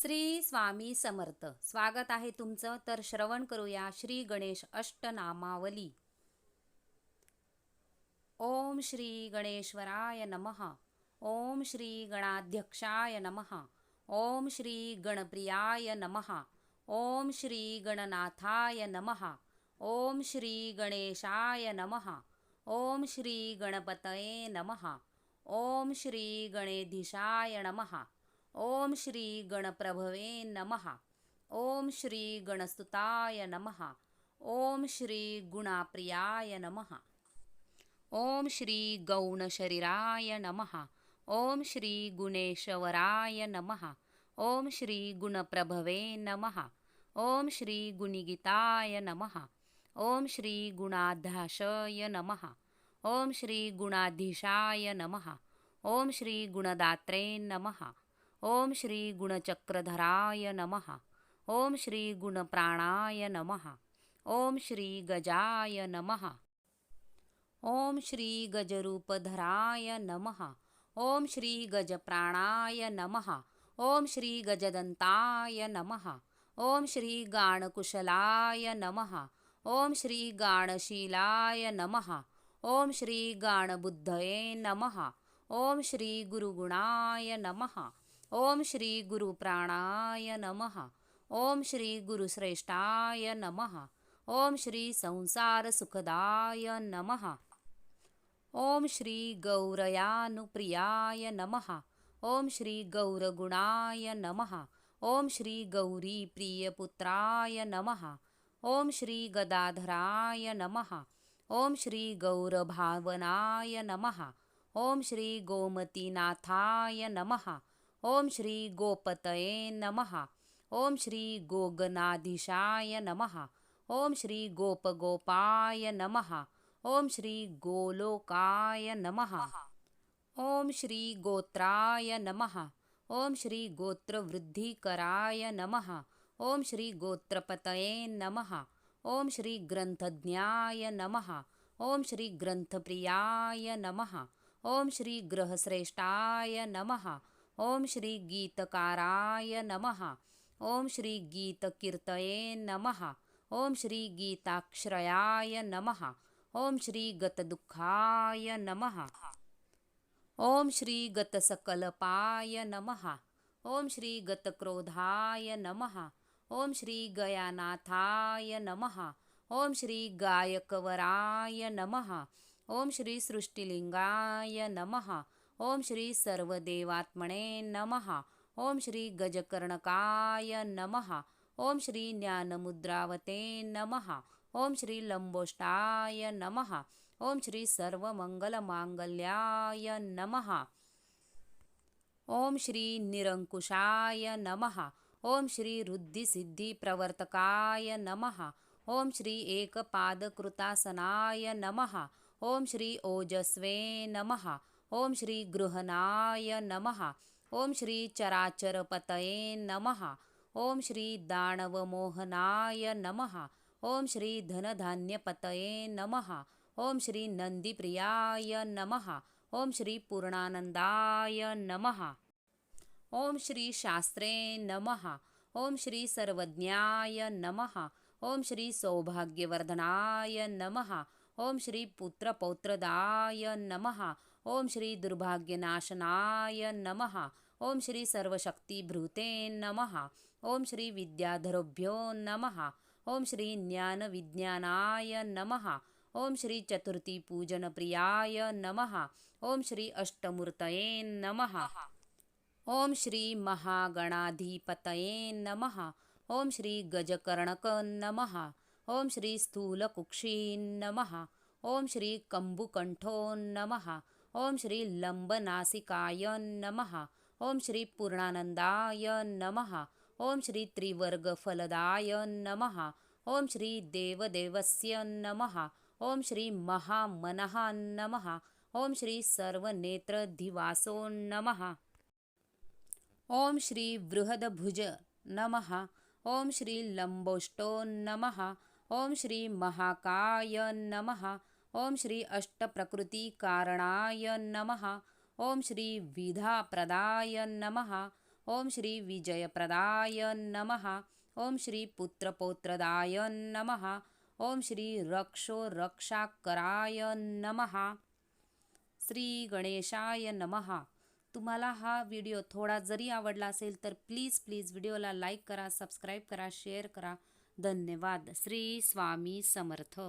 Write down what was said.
श्री स्वामी समर्थ. स्वागत आहे तुमचं. तर श्रवण करूया श्री गणेश अष्टनामावली. ओम श्री गणेश्वराय नमः. ओम श्री गणाध्यक्षाय नमः. ओम श्री गणप्रियाय नमः. ओम श्री गणनाथाय नमः. ओम श्री गणेशाय नमः. ओम श्री गणपतये नमः. ओम श्री गणेधिशाय नमः. ॐ श्रीगणप्रभवे नमः ॐ श्रीगणस्तुताय नमः ॐ श्रीगुणाप्रियाय नमः ॐ श्रीगौणशरीराय नमः ॐ श्रीगुणेश्वराय नमः ॐ श्रीगुणप्रभवे नमः ॐ श्रीगुणिगिताय नमः ॐ श्रीगुणाधाशय नमः ॐ श्रीगुणाधीशाय नमः ॐ श्रीगुणदात्रे नमः ओम श्री गुणचक्रधराय नमः ओम श्री गुणप्राणाय नमः ओम श्री गजाय नमः ओम श्री गजरूपधराय नमः ओम श्री गजप्राणाय नमः ओम श्री गजदंताय नमः ओम श्री गाणकुशलाय नमः ओम श्री गाणशीलाय नमः ओम श्री गाणबुद्धये नमः ओम श्री गुरुगुणाय नमः ओम श्री गुरुप्राणाय नमः। ओम श्री गुरुश्रेष्ठाय नमः। ओम श्री संसारसुखदाय नमः। ओम श्री गौरयानुप्रियाय नमः। ओम श्री गौरगुणाय नमः। ओम श्री गौरीप्रियपुत्राय नमः। ओम श्री गदाधराय नमः। ओम श्री गौरभावनाय नमः। ओम श्री गोमतीनाथाय नमः। ओम श्री गोपतये नमः ओम श्री गोगनाधीशाय नमः ओम श्री गोपगोपाय नमः ओम श्री गोलोकाय नमः ओम श्री गोत्राय नमः ओम श्री गोत्रवृद्धिकराय नमः ओम श्री गोत्रपतये नमः ओम श्री ग्रंथज्ञाय नमः ओम श्री ग्रंथप्रियाय नमः ओम श्री ग्रहश्रेष्ठाय नमः ओम श्री गीतकाराय नमः। ओम श्री गीतकीर्तये नमः। ओम श्री गीताक्षरयाय नमः। ओम श्री गतदुःखाय नमः। ओम श्री गतसकलपाय नमः। ओम श्री गतक्रोधाय नमः। ओम श्री गयानाथाय नमः। ओम श्री गायकवराय नमः। ओम श्री सृष्टिलिंगाय नमः। ओम श्री सर्वदेवात्मने नमः ओम श्री गजकर्णकाय नमः ओम श्री ज्ञानमुद्रावते नमः ओम श्री लंबोष्टाय नमः ओम श्री सर्वमंगलमांगल्याय नमः ओम श्री निरंकुशाय नमः ओम श्री रुद्धिसिद्धिप्रवर्तकाय नमः ओम श्री एकपादकृतासनाय नमः ओम श्री ओजस्वे नमः ओम श्री गृहनाय नमः ओम श्री चराचरपतये नमः ओम श्री दानवमोहनाय नमः ओम श्री धनधान्यपतये नमः ओम श्री नंदीप्रियाय नमः ओम श्री पूर्णानंदाय नमः ओम श्री शास्त्रे नमः ओम श्री सर्वज्ञाय नमः ओम श्री सौभाग्यवर्धनाय नमः ओम श्री पुत्रपौत्रदाय नमः ओम श्री दुर्भाग्यनाशनाय नमः ओम श्री सर्वशक्तिभृते नमः ओम श्री विद्याधरोभ्यो नमः ओम श्री ज्ञानविज्ञानाय नमः ओम श्री चतुर्थीपूजनप्रियाय नमः ओम श्री अष्टमूर्तये नमः ओम श्री महागणाधिपतये नमः ओम श्री गजकर्णक नमः ओम श्री स्थूलकुक्षी नमः ओम श्री कंबुकंठो नमः ओम श्री लंबनासिकाय नमः। ओम श्री पूर्णानंदाय नमः। ओम श्री त्रिवर्गफलदाय नमः। ओम श्री देवदेवस्य नमः। ओम श्री महामनहा नमः। ओम श्री सर्वनेत्रधिवासो नमहा ओम श्री बृहदभुज नमहा ओम श्री लंबोष्टो नमहा ओम श्री महाकाय नमः। ओम श्री अष्टप्रकृतिकारणाय नमः। ओम श्री विधाप्रदाय नमः। ओम श्री विजयप्रदाय नमः। ओम श्री पुत्रपौत्रदाय नमः। ओम श्री रक्षो रक्षाकराय नमः। श्री गणेशाय नमः। तुम्हाला हा व्हिडिओ थोडा जरी आवडला असेल तर प्लीज प्लीज व्हिडिओला लाईक करा सबस्क्राईब करा शेअर करा. धन्यवाद. श्री स्वामी समर्थ.